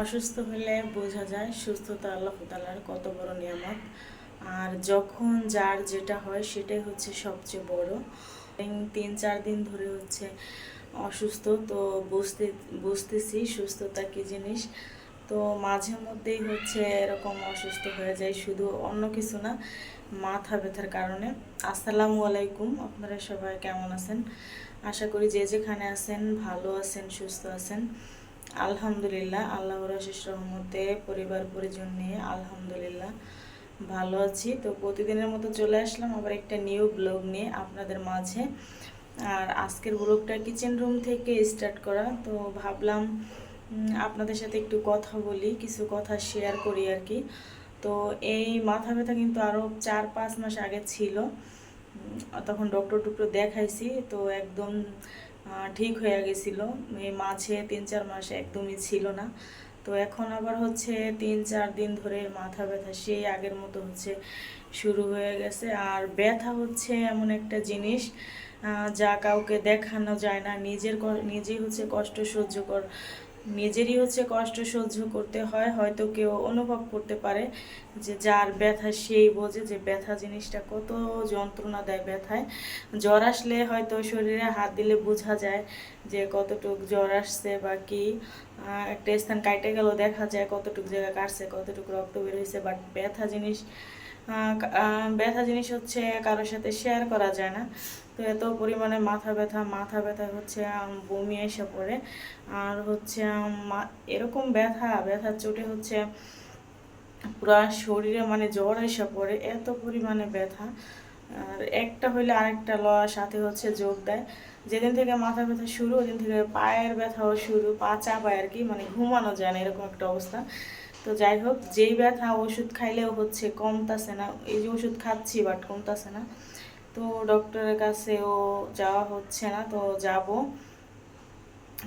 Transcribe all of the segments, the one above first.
অসুস্থ হলে বোঝা যায় সুস্থতা আল্লাহ তালার কত বড় নিয়ামত। আর যখন যার যেটা হয় সেটাই হচ্ছে সবচেয়ে বড়। তিন, চার দিন ধরে হচ্ছে অসুস্থ, তো বুঝতে, বুঝতেছি সুস্থতা কী জিনিস। তো মাঝে মধ্যেই হচ্ছে এরকম অসুস্থ হয়ে যায়, শুধু অন্য কিছু না, মাথা ব্যথার কারণে। আসসালামু আলাইকুম, আপনারা সবাই কেমন আছেন? আশা করি যে যেখানে আছেন, ভালো আছেন, সুস্থ আছেন। আলহামদুলিল্লাহ, আল্লাহর আশিস রহমতে পরিবার পরিজন নিয়ে আলহামদুলিল্লাহ ভালো আছি। তো প্রতিদিনের মতো চলে আসলাম আবার একটা নিউ ব্লগ নিয়ে আপনাদের মাঝে। আর আজকের ব্লগটা কিচেন রুম থেকে স্টার্ট করা। তো ভাবলাম আপনাদের সাথে একটু কথা বলি, কিছু কথা শেয়ার করি আর কি। তো এই মাথা ব্যথা কিন্তু আরও চার পাঁচ মাস আগে ছিল। তখন ডক্টর টুকটর দেখাইছি। তো একদম ঠিক হয়ে গেছিল। এই মাছে তিন চার মাস একদমই ছিল না। তো এখন আবার হচ্ছে তিন চার দিন ধরে মাথা ব্যথা, সেই আগের মতো হচ্ছে শুরু হয়ে গেছে। আর ব্যথা হচ্ছে এমন একটা জিনিস যা কাউকে দেখানো যায় না। নিজের নিজে নিজেই হচ্ছে কষ্ট সহ্য কর নিজেরই হচ্ছে কষ্ট সহ্য করতে হয়, হয়তো কেউ অনুভব করতে পারে যে যার ব্যথা সেই বোঝে যে ব্যথা জিনিসটা কত যন্ত্রণা দেয় ব্যথায়। জ্বর আসলে হয়তো শরীরে হাত দিলে বোঝা যায় যে কতটুক জ্বর আসছে বা কি। একটা স্থান কাটে গেল দেখা যায় কতটুক জায়গা কাটছে, কতটুকু রক্ত বের হয়েছে বাট ব্যথা জিনিস ব্যথা জিনিস হচ্ছে কারোর সাথে শেয়ার করা যায় না। তো এত পরিমাণে মাথা ব্যথা মাথা ব্যথা হচ্ছে বমি এসে পড়ে। আর হচ্ছে এরকম ব্যথা, ব্যথার চোটে হচ্ছে পুরা শরীরে মানে জ্বর এসে পড়ে, এত পরিমাণে ব্যথা। আর একটা হইলে আরেকটা লওয়ার সাথে হচ্ছে যোগ দেয়। যেদিন থেকে মাথা ব্যথা শুরু, ওদিন থেকে পায়ের ব্যথাও শুরু, পা চাপায় আর কি মানে ঘুমানো যায় না, এরকম একটা অবস্থা। তো যাই হোক, যেই ব্যথা ওষুধ খাইলেও হচ্ছে কমতাছে না। এই যে ওষুধ খাচ্ছি বাট কমতাছে না। তো ডক্টরের কাছেও যাওয়া হচ্ছে না, তো যাব।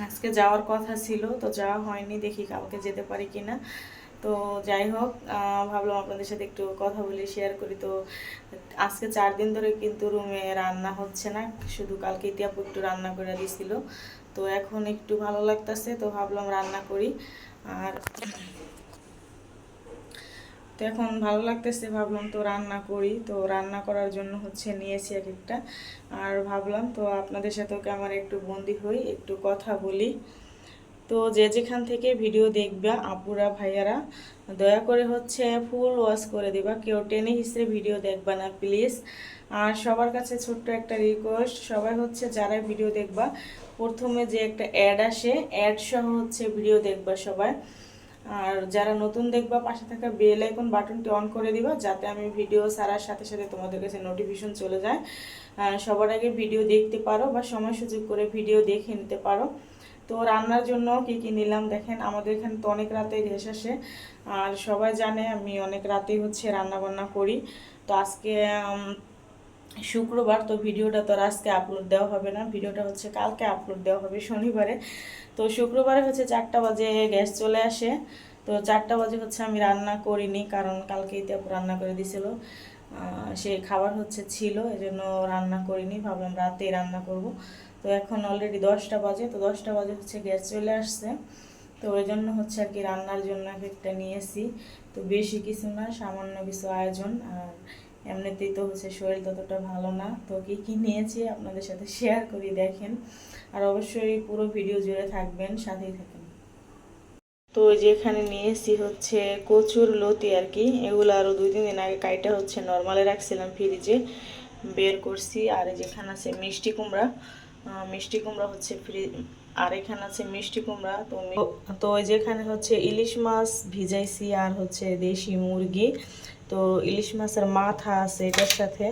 আজকে যাওয়ার কথা ছিল, তো যাওয়া হয়নি, দেখি কালকে যেতে পারি কিনা। তো যাই হোক ভাবলাম আপনাদের সাথে একটু কথা বলি শেয়ার করি। তো আজকে চার দিন ধরে কিন্তু রুমে রান্না হচ্ছে না, শুধু কালকে ইতিহাপ একটু রান্না করে দিছিল। তো এখন একটু ভালো লাগতেছে, তো ভাবলাম রান্না করি। আর তো এখন ভালো লাগতেছে, ভাবলাম তো রান্না করি। তো রান্না করার জন্য হচ্ছে নিয়েছি এক একটা। আর ভাবলাম তো আপনাদের সাথেও আমার একটু বন্দি হই, একটু কথা বলি। তো যে যেখান থেকে ভিডিও দেখবা, আপুরা, ভাইয়ারা, দয়া করে হচ্ছে ফুল ওয়াশ করে দিবা। কেউ টেনে হিসেবে ভিডিও দেখবা না, প্লিজ। আর সবার কাছে ছোট্ট একটা রিকোয়েস্ট সবাই হচ্ছে যারা ভিডিও দেখবা, প্রথমে যে একটা অ্যাড আসে অ্যাড সহ হচ্ছে ভিডিও দেখবা সবাই। আর যারা নতুন দেখবা, পাশে থাকা বেল আইকন বাটনটি অন করে দিবা, যাতে আমি ভিডিও সারার সাথে সাথে তোমাদের কাছে নোটিফিকেশন চলে যায়। সবার আগে ভিডিও দেখতে পারো বা সময় সুযোগ করে ভিডিও দেখে নিতে পারো। তো রান্নার জন্য কি কি নিলাম দেখেন, আমাদের এখানে তো অনেক রাতে গ্যাস আসে। আর সবাই জানে আমি অনেক রাতেই হচ্ছে রান্না বান্না করি। তো আজকে শুক্রবার, তো ভিডিওটা তো আর আজকে আপলোড দেওয়া হবে না। ভিডিওটা হচ্ছে কালকে আপলোড দেওয়া হবে, শনিবারে। তো শুক্রবারে হচ্ছে চারটা বাজে গ্যাস চলে আসে। তো চারটা বাজে হচ্ছে আমি রান্না করিনি, কারণ কালকে ইতিহাপ রান্না করে দিছিল। সেই খাবার হচ্ছে ছিল এই জন্য রান্না করিনি, ভাবলাম রাতে রান্না করব। তো এখন অলরেডি দশটা বাজে, তো দশটা বাজে হচ্ছে গ্যাস চলে আসছে। তো ওই জন্য হচ্ছে আর কি রান্নার জন্য এক একটা নিয়েছি। তো বেশি কিছু না, সামান্য কিছু আয়োজন আর এমনিতেই তো হচ্ছে শরীর ততটা ভালো না। তো কি কি নিয়েছি আপনাদের সাথে শেয়ার করি দেখেন। আর অবশ্যই পুরো ভিডিও জুড়ে থাকবেন, সাথেই থাকেন। তো ওই যে এখানে নিয়েছি হচ্ছে কচুর লতি আর কি। এগুলো আরও দুই, তিন দিন আগে কাইটা হচ্ছে নর্মালে রাখছিলাম ফ্রিজে। বের করছি। আর যেখানে আছে মিষ্টি কুমড়া। মিষ্টি কুমড়া হচ্ছে ফ্রি আর এখানে আছে মিষ্টি কুমড়া। তো তো যেখানে হচ্ছে ইলিশ মাছ ভিজাইছি আর হচ্ছে দেশি মুরগি। তো ইলিশ মাছের মাথা আছে এটার সাথে।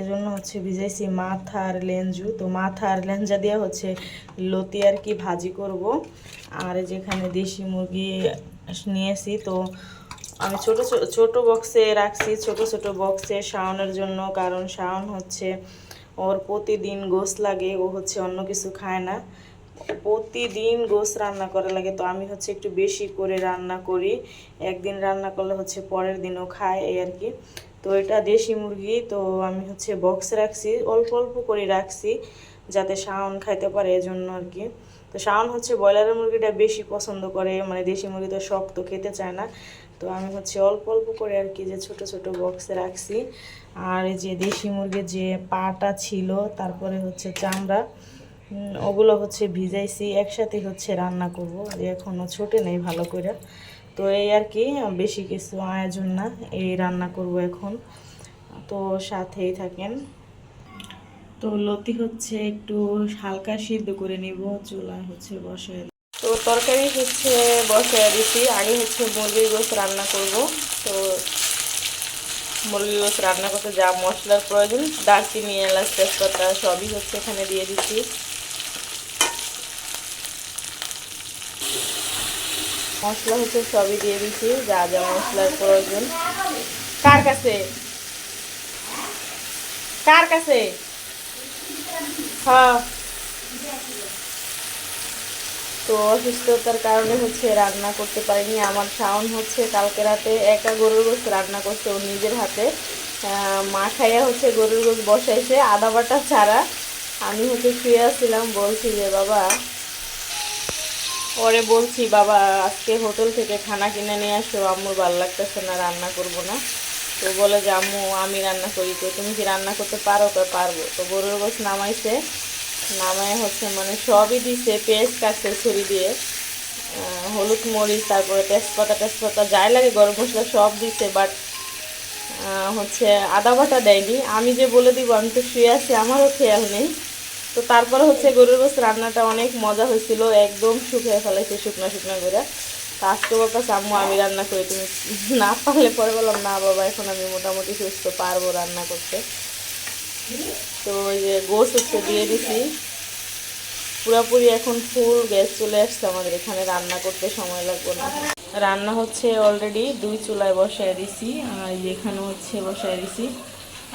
এজন্য হচ্ছে ভিজাইছি মাথা আর লেঞ্জু। তো মাথা আর লেঞ্জা দিয়ে হচ্ছে লতি আর কি ভাজি করব। আর যেখানে দেশি মুরগি নিয়েছি, তো আমি ছোট ছোট ছোট বক্সে রাখছি, ছোট ছোট বক্সে শাওনের জন্য। কারণ শাওন হচ্ছে ওর প্রতিদিন গোস লাগে, ও হচ্ছে অন্য কিছু খায় না। প্রতিদিন গোস রান্না করা লাগে। তো আমি হচ্ছে একটু বেশি করে রান্না করি। একদিন রান্না করলে হচ্ছে পরের দিনও খায় এই আর কি। তো এটা দেশি মুরগি, তো আমি হচ্ছে বক্সে রাখছি, অল্প অল্প করে রাখছি যাতে শাওন খাইতে পারে এজন্য আর কি। তো শাওন হচ্ছে ব্রয়লারের মুরগিটা বেশি পছন্দ করে মানে দেশি মুরগি তো শক্ত খেতে চায় না। তো আমি হচ্ছে অল্প অল্প করে আর কি যে ছোট ছোট বক্সে রাখছি। আর এই যে দেশি মুরগির যে পাটা ছিল, তারপরে হচ্ছে চামড়া ওগুলো হচ্ছে ভিজাইছি, একসাথে হচ্ছে রান্না করব। এখনও ছোটে নেই ভালো করে। তো এই আর কি, বেশি কিছু আয়োজন না, এই রান্না করব এখন। তো সাথেই থাকেন। তো লতি হচ্ছে একটু হালকা সিদ্ধ করে নিব চুলা হচ্ছে বসায় তো তরকারি হচ্ছে বসায় দিছি, আগে হচ্ছে মুরগির গোস রান্না করব। তো মুরগির গোস রান্না করতে যা মশলার প্রয়োজন, দারচিনি, এলাচ, তেজপাতা সবই হচ্ছে এখানে দিয়ে দিচ্ছি মশলা হচ্ছে সবই দিয়ে দিচ্ছি যা যা মশলার প্রয়োজন। কার কাছে? কার কাছে? তো অসুস্থতার কারণে হচ্ছে রান্না করতে পারিনি আমার শাওন হচ্ছে কালকে রাতে একা গরুর গোস রান্না করছে ও নিজের হাতে। আহ, মা খাইয়া হচ্ছে গরুর গোস বসাইছে আদা বাটা ছাড়া। আমি হচ্ছে শুয়ে আসছিলাম বলছি যে বাবা ওরে বলছি, বাবা, আজকে হোটেল থেকে খানা কিনে নিয়ে আসো, আম্মুর ভালো লাগতেছে না, রান্না করব না। তো বলে যে, আম্মু, আমি রান্না করি তো, তুমি কি রান্না করতে পারো? তো পারব। তো গরুর গোস নামাইছে। নামায় হচ্ছে মানে সবই দিছে, পেঁয়াজ কাটছে, ছুরি দিয়ে হলুদ মরিচ, তারপরে তেজপাতা তেজপাতা যাই লাগে, গরম মশলা সব দিছে বাট হচ্ছে আদা বাটা দেয়নি। আমি যে বলে দিব, আমি তো শুয়ে আছি, আমারও খেয়াল নেই। তো তারপরে হচ্ছে গরুর গোস রান্নাটা অনেক মজা হয়েছিল, একদম শুকিয়ে ফেলাইছে শুকনা শুকনা করে। তা আজকে বাপাস আম্মু, আমি রান্না করি, তুমি না পারলে পরে বললাম, না বাবা, এখন আমি মোটামুটি সুস্থ, পারব রান্না করতে। তো ওই যে গোস হচ্ছে দিয়ে দিছি। পুরোপুরি এখন ফুল গ্যাস চলে আসছে আমাদের এখানে, রান্না করতে সময় লাগবে না। রান্না হচ্ছে অলরেডি দুই চুলায় বসায় দিছি, আর এখানে হচ্ছে বসায় দিছি।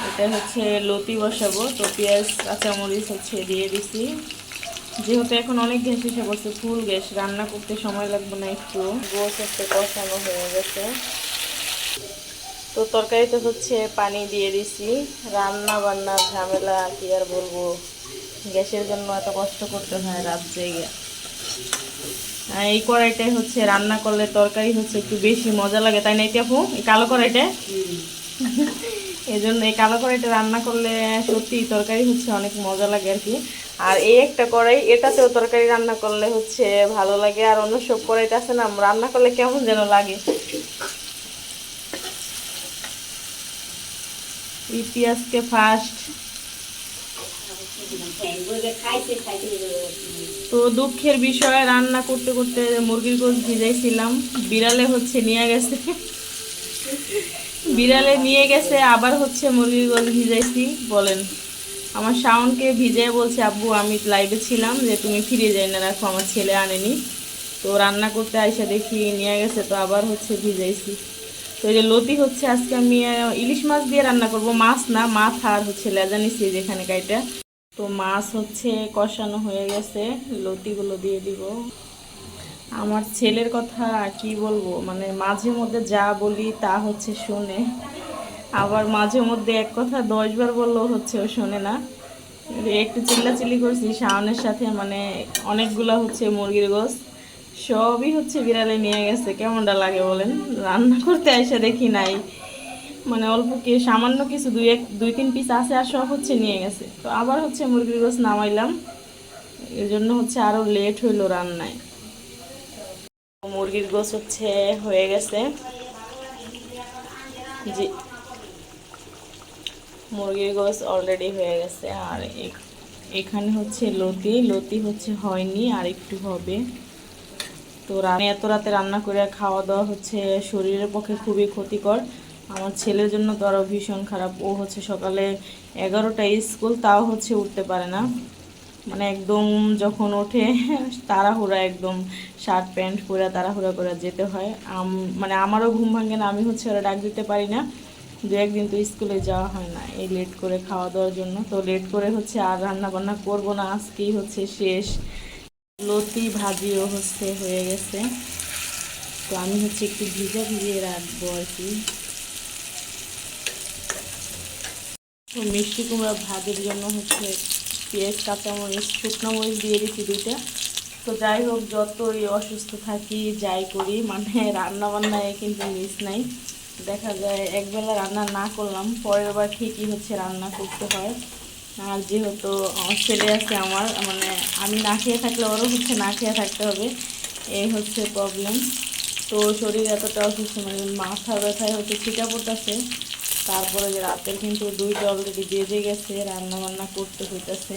এটা হচ্ছে লতি বসাবো, তো পেঁয়াজ, কাঁচামরিচ হচ্ছে দিয়ে দিছি। যেহেতু এখন অনেক গ্যাস এসে বসে ফুল গ্যাস, রান্না করতে সময় লাগবে না একটু। গোস হচ্ছে কষানো হয়ে গেছে। তো তরকারিতে হচ্ছে পানি দিয়ে দিছি। রান্না বান্নার ঝামেলা কি আর বলব? গ্যাসের জন্য এত কষ্ট করতে হয় রাত জেগে। এই কড়াইটাই হচ্ছে রান্না করলে তরকারি হচ্ছে একটু বেশি মজা লাগে, তাই না আপু এই কালো কড়াইটা এই জন্য এই কালো কড়াইটা রান্না করলে সত্যি তরকারি হচ্ছে অনেক মজা লাগে আর কি। আর এই একটা কড়াই, এটাতেও তরকারি রান্না করলে হচ্ছে ভালো লাগে, আর অন্য সব কড়াইটা আছে না, রান্না করলে কেমন যেন লাগে। এই পেঁয়াজকে ফার্স্ট তো দুঃখের বিষয়, রান্না করতে করতে মুরগির গোস ভিজাইছিলাম, বিড়ালে হচ্ছে নিয়ে গেছে। বিড়ালে নিয়ে গেছে, আবার হচ্ছে মুরগির গোস ভিজাইছি, বলেন। আমার শাওনকে ভিজে বলছে, আব্বু, আমি লাইভে ছিলাম যে তুমি ফিরে যাই না রাখো আমার ছেলে আনেনি। তো রান্না করতে আইসা দেখি নিয়ে গেছে, তো আবার হচ্ছে ভিজাইছি। তো এই যে লতি হচ্ছে, আজকে আমি ইলিশ মাছ দিয়ে রান্না করব। মাছ না মাথা আর হচ্ছে লেজা নিচ্ছি যেখানে কাইটা। তো মাছ হচ্ছে কষানো হয়ে গেছে, লতিগুলো দিয়ে দিব। আমার ছেলের কথা কি বলব? মানে মাঝে মধ্যে যা বলি তা হচ্ছে শোনে। আবার মাঝে মধ্যে এক কথা দশবার বললেও হচ্ছে ও শোনে না। একটু চিল্লাচিল্লি করছি, শাওনের সাথে মানে অনেকগুলো হচ্ছে মুরগির গোস সবই হচ্ছে বিড়ালে নিয়ে গেছে। কেমনটা লাগে বলেন? রান্না করতে এসে দেখি নাই। মানে অল্প কি সামান্য কিছু দুই এক দুই তিন পিস আছে আর সব হচ্ছে নিয়ে গেছে। তো আবার হচ্ছে মুরগির গোস নামাইলাম। এর জন্য হচ্ছে আরও লেট হইল রান্নায়। মুরগির গোস হচ্ছে, হয়ে গেছে। জি। মুরগির গোস অলরেডি হয়ে গেছে। আর এখানে হচ্ছে লতি। লতি হচ্ছে হয়নি, আর একটু হবে। তো রা- এত রাতে রান্না করে খাওয়া দাওয়া হচ্ছে শরীরের পক্ষে খুবই ক্ষতিকর। আমার ছেলের জন্য তো আরও ভীষণ খারাপ। ও হচ্ছে সকালে এগারোটায় স্কুল, তাও হচ্ছে উঠতে পারে না। মানে একদম যখন ওঠে, তাড়াহুড়া একদম, শার্ট, প্যান্ট পরে তাড়াহুড়া করে যেতে হয়। মানে আমারও ঘুম ভাঙে না, আমি হচ্ছে ওরা ডাক দিতে পারি না। দু একদিন তো স্কুলে যাওয়া হয় না, এই লেট করে খাওয়া দাওয়ার জন্য। তো লেট করে হচ্ছে আর রান্না বান্না করব না, আজকেই হচ্ছে শেষ। লতি ভাজিও হচ্ছে হয়ে গেছে। তো আমি হচ্ছে একটু ভিজা ভিজিয়ে রাখব আর কি। তো মিষ্টি কুমড়া ভাজির জন্য হচ্ছে পেঁয়াজ, কাঁচামরিচ, শুকনো মরিচ দিয়ে দিচ্ছি দুইটা। তো যাই হোক, যতই অসুস্থ থাকি, যাই করি মানে রান্না বান্নায় কিন্তু মিস নাই। দেখা যায় একবেলা রান্না না করলাম, পরের বার ঠিকই হচ্ছে রান্না করতে হয়। আর যেহেতু ছেলে আছে আমার মানে আমি না খেয়ে থাকলে ওরও হচ্ছে না খেয়ে থাকতে হবে এই হচ্ছে প্রবলেম তো শরীর এতটা অসুস্থ মানে মাথা ব্যথায় হচ্ছে ছিটা পড়তেছে। তারপরে যে রাতের কিন্তু দুইটা অলরেডি বেজে গেছে রান্না বান্না করতে হইতেছে।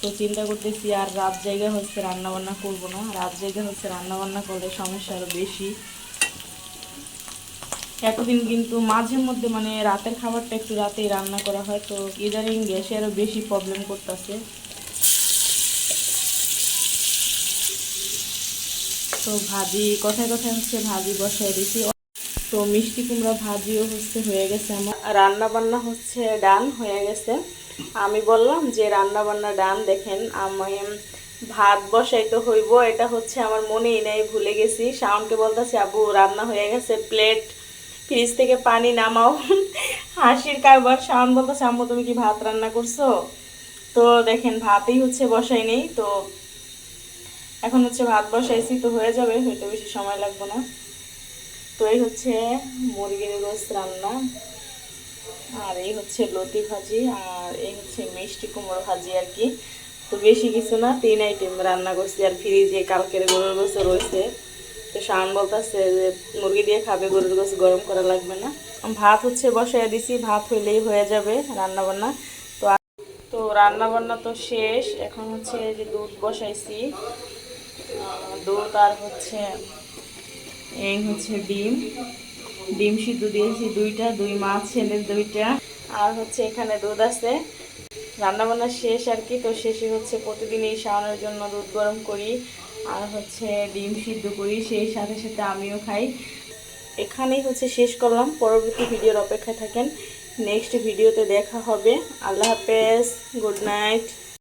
তো চিন্তা করতেছি আর রাত জায়গা হচ্ছে রান্না বান্না করব না। রাত জায়গা হচ্ছে রান্না বান্না করলে সমস্যা আরও বেশি। এতদিন কিন্তু মাঝে মধ্যে মানে রাতের খাবারটা একটু রাতেই রান্না করা হয়, তো ইদানিং গ্যাসে আরও বেশি প্রবলেম করতেছে। তো ভাজি, কথায় কথায় হচ্ছে ভাজি বসায় দিছি। তো মিষ্টি কুমড়া ভাজিও হচ্ছে, হয়ে গেছে আমার। রান্না বান্না হচ্ছে ডান, হয়ে গেছে। আমি বললাম যে রান্না বান্না ডান, দেখেন, আমি ভাত বসাইতে হইব, এটা হচ্ছে আমার মনেই নেই, ভুলে গেছি। শাওনকে বলতেছি, আবু, রান্না হয়ে গেছে, প্লেট, ফ্রিজ থেকে পানি নামাও। হাসির কারবার, শাওন বলতেছে, আম্মু, তুমি কি ভাত রান্না করছ? তো দেখেন, ভাতই হচ্ছে বসাই নেই, তো এখন হচ্ছে ভাত বসাইছি, তো হয়ে যাবে হয়তো বেশি সময় লাগবে না। তো এই হচ্ছে মুরগির রোস্ট রান্না। আর এই হচ্ছে লতি ভাজি, আর এই হচ্ছে মিষ্টি কুমড়ো ভাজি আর কি। তো বেশি কিছু না, তিন আইটেম রান্না করছি আর ফ্রিজে কালকের গরুর গোস রয়েছে। তো শান বলতেছে যে মুরগি দিয়ে খাবে, গরুর গোস গরম করা লাগবে না। ভাত হচ্ছে বসাই দিছি, ভাত হইলেই হয়ে যাবে রান্না বান্না তো তো রান্না বান্না তো শেষ, এখন হচ্ছে যে দুধ বসাইছি। দুধ আর হচ্ছে এই হচ্ছে ডিম। ডিম সিদ্ধ দিয়েছি দুইটা, দুই মাছ, ছেলের দুইটা। আর হচ্ছে এখানে দুধ আছে। রান্নাবান্না শেষ আর কি, তো শেষে হচ্ছে প্রতিদিন এই শাওনের জন্য দুধ গরম করি আর হচ্ছে ডিম সিদ্ধ করি, সেই সাথে সাথে আমিও খাই। এখানেই হচ্ছে শেষ করলাম। পরবর্তী ভিডিওর অপেক্ষায় থাকেন। নেক্সট ভিডিওতে দেখা হবে। আল্লাহ হাফেজ। Good night.